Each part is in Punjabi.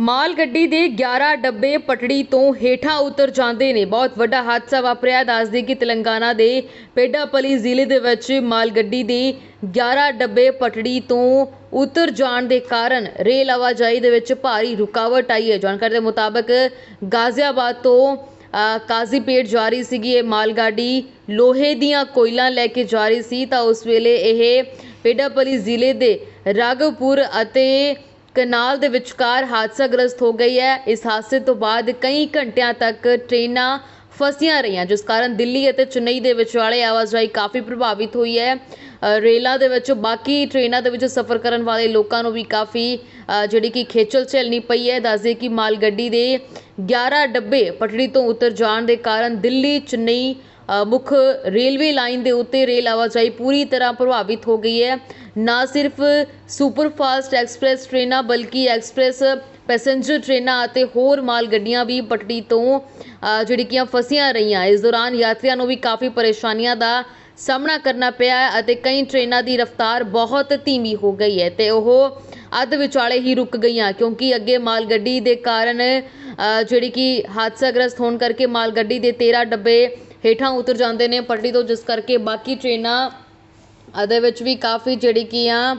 ਮਾਲ ਗੱਡੀ ਦੇ 11 ਡੱਬੇ ਪਟੜੀ ਤੋਂ ਹੇਠਾਂ ਉਤਰ ਜਾਂਦੇ ਨੇ। ਬਹੁਤ ਵੱਡਾ ਹਾਦਸਾ ਵਾਪਰਿਆ। ਦੱਸਦੇ ਕਿ ਤੇਲੰਗਾਨਾ ਦੇ ਪੇਡਾਪਲੀ ਜ਼ਿਲ੍ਹੇ ਦੇ ਵਿੱਚ ਮਾਲ ਗੱਡੀ ਦੇ 11 ਡੱਬੇ ਪਟੜੀ ਤੋਂ ਉਤਰ ਜਾਣ ਦੇ ਕਾਰਨ ਰੇਲ ਆਵਾਜਾਈ ਦੇ ਵਿੱਚ ਭਾਰੀ ਰੁਕਾਵਟ ਆਈ ਹੈ। ਜਾਣਕਾਰੀ ਦੇ ਮੁਤਾਬਕ ਗਾਜ਼ੀਆਬਾਦ ਤੋਂ ਕਾਜ਼ੀਪੇਟ ਜਾ ਰਹੀ ਸੀਗੀ ਇਹ ਮਾਲ ਗੱਡੀ। ਲੋਹੇ ਦੀਆਂ ਕੋਇਲਾਂ ਲੈ ਕੇ ਜਾ ਰਹੀ ਸੀ ਤਾਂ ਉਸ ਵੇਲੇ ਇਹ ਪੇਡਾਪਲੀ ਜ਼ਿਲ੍ਹੇ ਦੇ ਰਾਘਵਪੁਰ ਅਤੇ ਕਨਾਲ ਦੇ ਵਿਚਕਾਰ ਹਾਦਸਾਗ੍ਰਸਤ ਹੋ ਗਈ ਹੈ। ਇਸ ਹਾਦਸੇ ਤੋਂ ਬਾਅਦ ਕਈ ਘੰਟਿਆਂ ਤੱਕ ਟ੍ਰੇਨਾਂ ਫਸੀਆਂ ਰਹੀਆਂ, ਜਿਸ ਕਾਰਨ ਦਿੱਲੀ ਅਤੇ ਚੇਨਈ ਦੇ ਵਿਚਾਲੇ ਆਵਾਜਾਈ ਕਾਫੀ ਪ੍ਰਭਾਵਿਤ ਹੋਈ ਹੈ। ਰੇਲਾਂ ਦੇ ਵਿੱਚ ਬਾਕੀ ਟ੍ਰੇਨਾਂ ਦੇ ਵਿੱਚ ਸਫ਼ਰ ਕਰਨ ਵਾਲੇ ਲੋਕਾਂ ਨੂੰ ਵੀ ਕਾਫੀ ਜਿਹੜੀ ਕਿ ਖੇਚਲ ਝੱਲਣੀ ਪਈ ਹੈ। ਦੱਸਦੇ ਕਿ ਮਾਲ ਗੱਡੀ ਦੇ 11 ਡੱਬੇ ਪਟੜੀ ਤੋਂ ਉਤਰ ਜਾਣ ਦੇ ਕਾਰਨ ਦਿੱਲੀ, ਚੇਨਈ ਮੁੱਖ ਰੇਲਵੇ ਲਾਈਨ ਦੇ ਉੱਤੇ ਰੇਲ ਆਵਾਜਾਈ ਪੂਰੀ ਤਰ੍ਹਾਂ ਪ੍ਰਭਾਵਿਤ ਹੋ ਗਈ ਹੈ। ਨਾ ਸਿਰਫ ਸੁਪਰਫਾਸਟ ਐਕਸਪ੍ਰੈਸ ਟ੍ਰੇਨਾਂ, ਬਲਕਿ ਐਕਸਪ੍ਰੈਸ ਪੈਸੇਂਜਰ ਟ੍ਰੇਨਾਂ ਅਤੇ ਹੋਰ ਮਾਲ ਗੱਡੀਆਂ ਵੀ ਪਟੜੀ ਤੋਂ ਜਿਹੜੀ ਕਿ ਫਸੀਆਂ ਰਹੀਆਂ। ਇਸ ਦੌਰਾਨ ਯਾਤਰੀਆਂ ਨੂੰ ਵੀ ਕਾਫੀ ਪਰੇਸ਼ਾਨੀਆਂ ਦਾ ਸਾਹਮਣਾ ਕਰਨਾ ਪਿਆ ਅਤੇ ਕਈ ਟ੍ਰੇਨਾਂ ਦੀ ਰਫ਼ਤਾਰ ਬਹੁਤ ਧੀਮੀ ਹੋ ਗਈ ਹੈ ਤੇ ਉਹ ਅੱਧ ਵਿਚਾਲੇ ਹੀ ਰੁਕ ਗਈਆਂ ਕਿਉਂਕਿ ਅੱਗੇ ਮਾਲ ਗੱਡੀ ਦੇ ਕਾਰਨ ਜਿਹੜੀ ਕਿ ਹਾਦਸਾਗ੍ਰਸਤ ਹੋਣ ਕਰਕੇ ਮਾਲ ਗੱਡੀ ਦੇ 13 ਡੱਬੇ ਹੇਠਾਂ ਉਤਰ ਜਾਂਦੇ ਨੇ ਪਟੜੀ ਤੋਂ, ਜਿਸ ਕਰਕੇ ਬਾਕੀ ਟ੍ਰੇਨਾਂ ਇਹਦੇ ਵਿੱਚ ਵੀ ਕਾਫੀ ਜਿਹੜੀ ਕੀ ਆ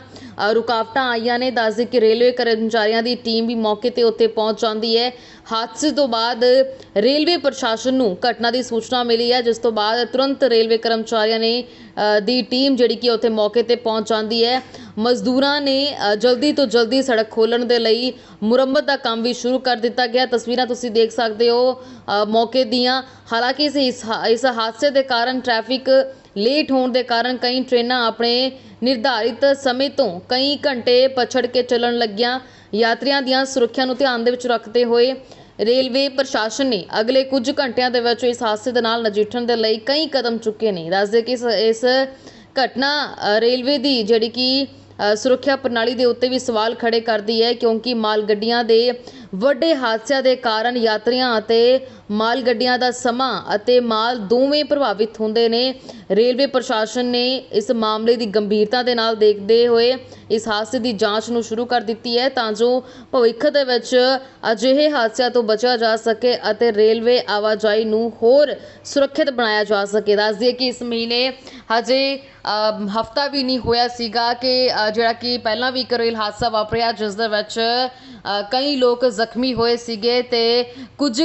ਰੁਕਾਵਟਾਂ ਆਈਆਂ ਨੇ। ਦੱਸ ਦੇ ਕਿ ਰੇਲਵੇ ਕਰਮਚਾਰੀਆਂ ਦੀ ਟੀਮ ਵੀ ਮੌਕੇ ਤੇ ਉੱਥੇ ਪਹੁੰਚ ਜਾਂਦੀ ਹੈ। ਹਾਦਸੇ ਤੋਂ ਬਾਅਦ ਰੇਲਵੇ ਪ੍ਰਸ਼ਾਸਨ ਨੂੰ ਘਟਨਾ ਦੀ ਸੂਚਨਾ ਮਿਲੀ ਹੈ, ਜਿਸ ਤੋਂ ਬਾਅਦ ਤੁਰੰਤ ਰੇਲਵੇ ਕਰਮਚਾਰੀਆਂ ਨੇ ਦੀ ਟੀਮ ਜਿਹੜੀ ਕਿ ਉੱਥੇ ਮੌਕੇ ਤੇ ਪਹੁੰਚ ਜਾਂਦੀ ਹੈ। ਮਜ਼ਦੂਰਾਂ ਨੇ ਜਲਦੀ ਤੋਂ ਜਲਦੀ ਸੜਕ ਖੋਲਣ ਦੇ ਲਈ ਮੁਰੰਮਤ ਦਾ ਕੰਮ ਵੀ ਸ਼ੁਰੂ ਕਰ ਦਿੱਤਾ ਗਿਆ। ਤਸਵੀਰਾਂ ਤੁਸੀਂ ਦੇਖ ਸਕਦੇ ਹੋ ਮੌਕੇ ਦੀਆਂ। ਹਾਲਾਂਕਿ ਇਸ ਇਸ ਹਾ- ਇਸ ਹਾਦਸੇ ਦੇ ਕਾਰਨ ਟ੍ਰੈਫਿਕ ਲੇਟ ਹੋਣ ਦੇ ਕਾਰਨ ਕਈ ਟ੍ਰੇਨਾਂ ਆਪਣੇ ਨਿਰਧਾਰਿਤ ਸਮੇਂ ਤੋਂ ਕਈ ਘੰਟੇ ਪਛੜ ਕੇ ਚੱਲਣ ਲੱਗੀਆਂ। ਯਾਤਰੀਆਂ ਦੀਆਂ ਸੁਰੱਖਿਆ ਨੂੰ ਧਿਆਨ ਦੇ ਵਿੱਚ ਰੱਖਦੇ ਹੋਏ ਰੇਲਵੇ ਪ੍ਰਸ਼ਾਸਨ ਨੇ ਅਗਲੇ ਕੁਝ ਘੰਟਿਆਂ ਦੇ ਵਿੱਚ ਇਸ ਹਾਦਸੇ ਦੇ ਨਾਲ ਨਜਿੱਠਣ ਦੇ ਲਈ ਕਈ ਕਦਮ ਚੁੱਕੇ ਨੇ। ਦੱਸਦੇ ਕਿ ਇਸ- ਇਸ ਘਟਨਾ ਅ, ਰੇਲਵੇ ਦੀ ਜਿਹੜੀ ਕਿ ਅ, ਸੁਰੱਖਿਆ ਪ੍ਰਣਾਲੀ ਦੇ ਉੱਤੇ ਵੀ ਸਵਾਲ ਖੜੇ ਕਰਦੀ ਹੈ ਕਿਉਂਕਿ ਮਾਲ ਗੱਡੀਆਂ ਦੇ ਵੱਡੇ ਹਾਦਸਿਆਂ ਦੇ ਕਾਰਨ ਯਾਤਰੀਆਂ ਅਤੇ ਮਾਲ ਗੱਡੀਆਂ ਦਾ ਸਮਾਂ ਅਤੇ ਮਾਲ ਦੋਵੇਂ ਪ੍ਰਭਾਵਿਤ ਹੁੰਦੇ ਨੇ। ਰੇਲਵੇ ਪ੍ਰਸ਼ਾਸਨ ਨੇ ਇਸ ਮਾਮਲੇ ਦੀ ਗੰਭੀਰਤਾ ਦੇ ਨਾਲ ਦੇਖਦੇ ਹੋਏ ਇਸ ਹਾਦਸੇ ਦੀ ਜਾਂਚ ਨੂੰ ਸ਼ੁਰੂ ਕਰ ਦਿੱਤੀ ਹੈ ਤਾਂ ਜੋ ਭਵਿੱਖ ਦੇ ਵਿੱਚ ਅਜਿਹੇ ਹਾਦਸਿਆਂ ਤੋਂ ਬਚਿਆ ਜਾ ਸਕੇ ਅਤੇ ਰੇਲਵੇ ਆਵਾਜਾਈ ਨੂੰ ਹੋਰ ਸੁਰੱਖਿਅਤ ਬਣਾਇਆ ਜਾ ਸਕੇ। ਦੱਸ ਦਈਏ ਕਿ ਇਸ ਮਹੀਨੇ ਹਜੇ ਹਫਤਾ ਵੀ ਨਹੀਂ ਹੋਇਆ ਸੀਗਾ ਕਿ ਜਿਹੜਾ ਕਿ ਪਹਿਲਾਂ ਵੀ ਇੱਕ ਰੇਲ ਹਾਦਸਾ ਵਾਪਰਿਆ, ਜਿਸ ਦੇ ਵਿੱਚ ਕਈ ਲੋਕ ਜ਼ਖਮੀ ਹੋਏ ਸੀਗੇ ਤੇ ਕੁਝ